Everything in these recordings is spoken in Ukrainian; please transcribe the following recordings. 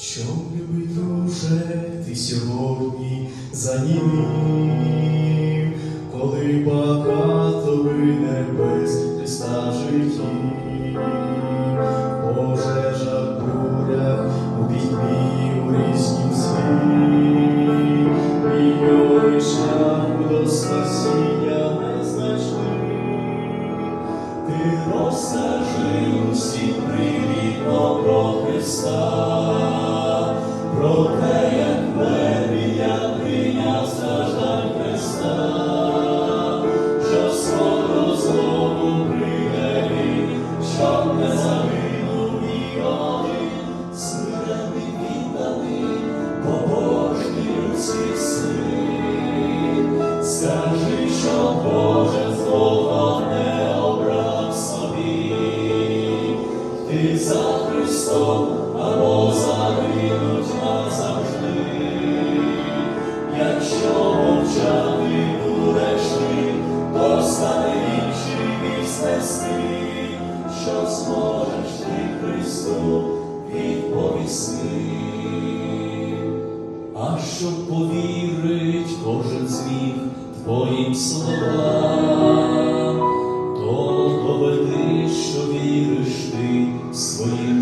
що любить друже, ти сьогодні занімів, коли багато ви небес Христа житті, пожежа бурях у пітьмі у різнім світі, мільйони шляху до спасіння не знайшли, ти розкажи усім привітно про Христа. що зможеш ти Христу відповісти, а щоб повірить кожен зміг твоїм словам, то доведи, що віриш ти своїм.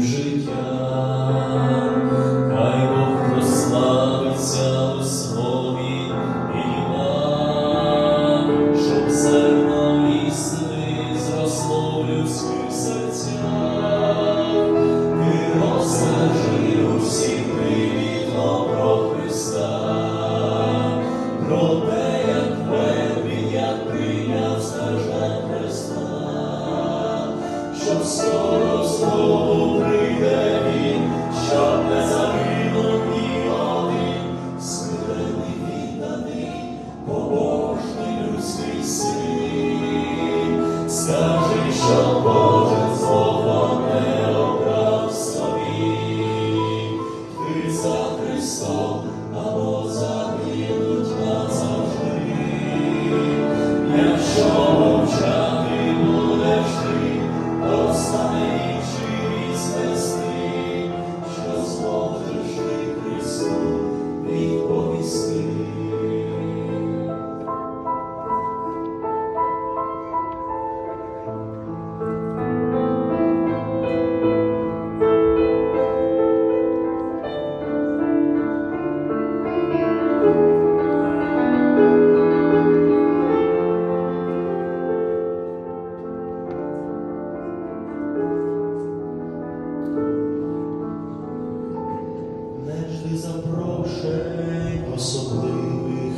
запрошень особливих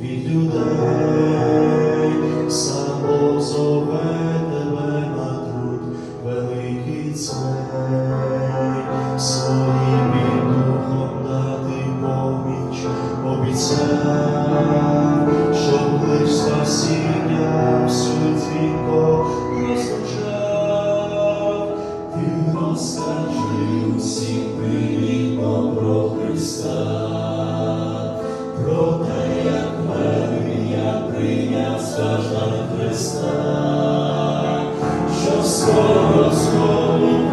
від людей, само зове тебе на труд, великий цей, своїм духом дати поміч обіцяв, щоб лиш спасіння всю твіко розпочав, ти розкажи усіх. Христа, що скоро скоро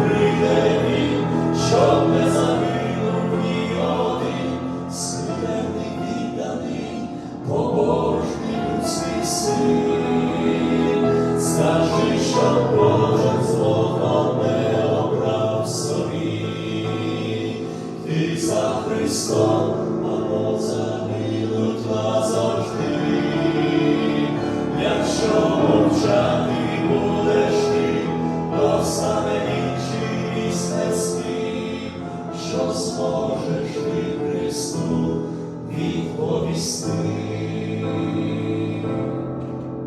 зможеш ти Христу відповісти,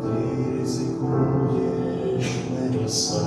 ти ризикуєш небеса.